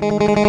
Thank you.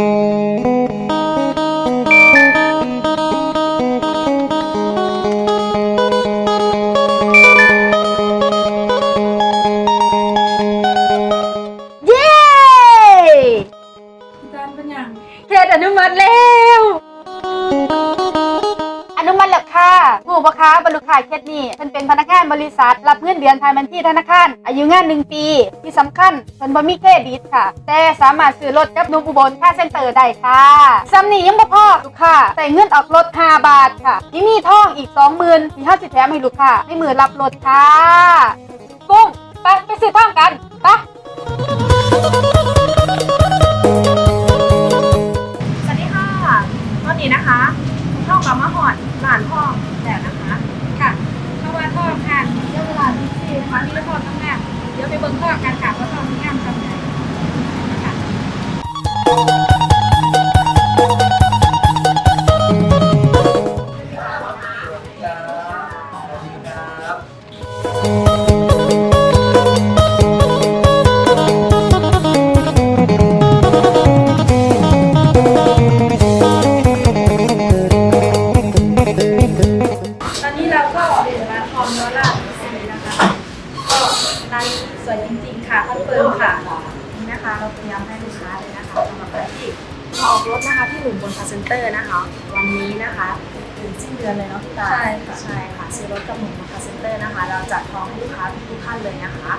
บ่คะบรรลุขายเคสนี้เพิ่นเป็นพนักงานบริษัท รับเงินเดือนภายบัญชีธนาคาร อายุงาน 1 ปี ที่สำคัญเพิ่นบ่มีเครดิตค่ะ แต่สามารถซื้อรถกับหนุ่มอุบลค่าเซ็นเตอร์ได้ค่ะซ้ำนี้ยังบ่พอลูกค้าแต่เงินออกรถ5บาทค่ะยังมีทองอีก 20,000ที่เฮาสิแถมให้ลูกค้าในมือรับรถค่ะกุ้งไปไปซื้อทองกันไปสวัสดีค่ะ ตอนนี้นะคะท่องกับมะหอดหลานท่อง เดี๋ยวไปเบิ่งท่องกัน น ค่ะคอนเฟิร์มค่ะนี่นะคะเราพยายามให้ลูกค้าเลยนะคะสำหรับใครที่มาออกรถนะคะที่หลุมบนคาเซ็นเตอร์นะคะ วันนี้นะคะถึงสิ้นเดือนเลยเนาะพี่ตาใช่ค่ะใช่ค่ะซื้อรถกับหลุมบนคาเซ็นเตอร์นะคะ เราจัดทองให้ลูกค้าทุกท่านเลยนะคะ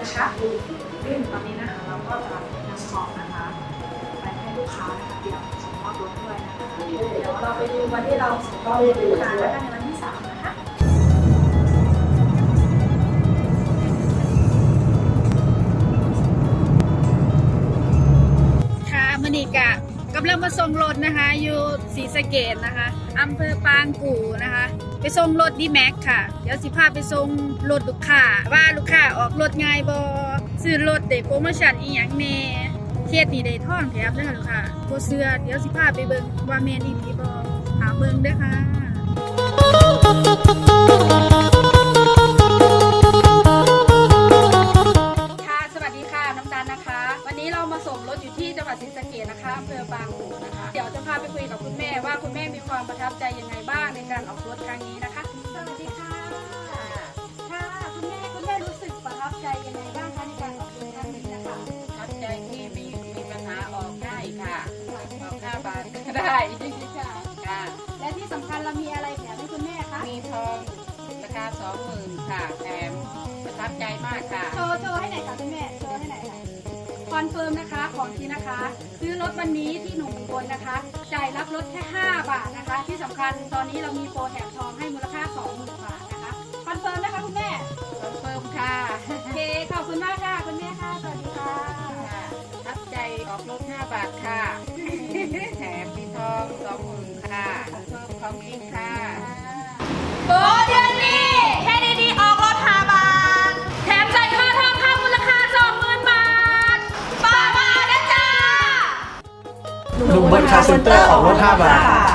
นะคะซึ่งตอนนี้นะคะเราก็จะนำของนะคะไปให้ลูกค้านะคะเตรียมส่งมอบรถด้วยนะคะเดี๋ยวเราไปดูวันที่เราส่งมอบรถลูกค้าแล้วกันใน กำลังมาส่งรถนะคะ อยู่ศรีสะเกดนะคะอำเภอปางกู่นะคะ ไปส่งรถดีแม็กค่ะ เดี๋ยวสิพาไปส่งรถลูกค้าว่าลูกค้าออกรถง่ายบอซื้อรถได้โปรโมชั่นอีหยังแน่เคสนี้ได้ท่องแถมเด้ค่ะลูกค้าโบเสื้อเดี๋ยวสิพาไปเบิ่งว่าแมนอีหลีบอหาเบิ่งด้อค่ะค่ะ อยู่ที่จังหวัดศรีสะเกษนะคะอำเภอบางปูนะคะ เดี๋ยวจะพาไปคุยกับคุณแม่ว่าคุณแม่มีความประทับใจยังไงบ้างในการออกรถครั้งนี้นะคะ สวัสดีค่ะ ค่ะ คุณแม่คุณแม่รู้สึกประทับใจยังไงบ้างคะในการออกรถครั้งนี้นะคะ ทับใจที่มีมีปัญหาออกได้ค่ะ ออกห้าบาทก็ได้ค่ะค่ะ และที่สำคัญเรามีอะไรแถมให้คุณแม่คะมีทองราคาสองหมื่นค่ะแถมประทับใจมากค่ะ โชว์โชว์ให้หน่อยค่ะ อนเฟิร์มนะคะของทีนะคะ ซื้อรถวันนี้ที่หนุ่มอุบลนะคะ จ่ายรับรถแค่ 5 บาทนะคะ ที่สำคัญตอนนี้เรามีโปรแถมทองให้มูลค่า20,000บาทนะคะคอนเฟิร์มนะคะคุณแม่คอนเฟิร์มค่ะโอเคขอบคุณมากค่ะคุณแม่ค่ะสวัสดีค่ะค่ะประทับใจออกรถห้าบาทค่ะ แถมมีทองสองหมื่นค่ะคอนเฟิร์มของจริงค่ะ ป้ามานเซ็นเตอร์ของรถ5บาท